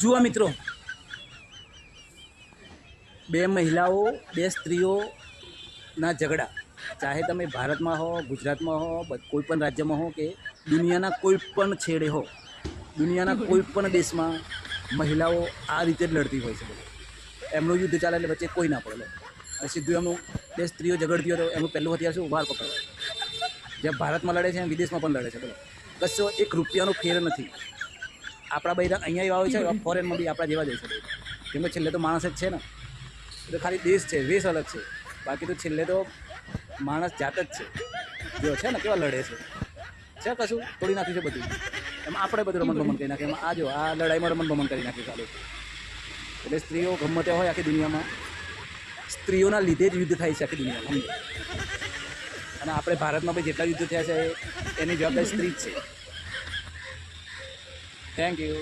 જુઓ મિત્રો. બે મહિલાઓ, બે સ્ત્રીઓના ઝઘડા. ચાહે તમે ભારતમાં હો, ગુજરાતમાં હો કોઈ પણ રાજ્યમાં હો કે દુનિયાના કોઈ પણ છેડે હો, દુનિયાના કોઈ પણ દેશમાં મહિલાઓ આ રીતે જ લડતી હોય છે એમનું યુદ્ધ ચાલે એટલે વચ્ચે કોઈ ના પડે. અને સીધું એમનું બે સ્ત્રીઓ ઝઘડતી હોય તો એમનું પહેલું હથિયાર શું? વાર પકડો. જ્યાં ભારતમાં લડે છે, એમ વિદેશમાં પણ લડે છે બોલો કશો એક રૂપિયાનો ફેર નથી. આપણા બધા અહીંયા એવા હોય છે ફોરેનમાં બી આપણા જેવા જ હોય છે. કેમ કે છેલ્લે તો માણસ જ છે ને. એટલે ખાલી દેશ છે, વેશ અલગ છે. બાકી તો છેલ્લે તો માણસ જાત જ છે. જો છે ને, કેવા લડે છે. છે કશું, તોડી નાખ્યું છે બધું. એમાં આપણે બધું રમણ ભમણ કરી નાખીએ. એમાં આ જો, આ લડાઈમાં રમણ ભમણ કરી નાખ્યું ચાલુ એટલે સ્ત્રીઓ ગમે તે હોય આખી દુનિયામાં. સ્ત્રીઓના લીધે જ યુદ્ધ થાય છે આખી દુનિયામાં. અને આપણે ભારતમાં બી જેટલા યુદ્ધ થયા છે એની જવાબદારી સ્ત્રી જ છે. Thank you.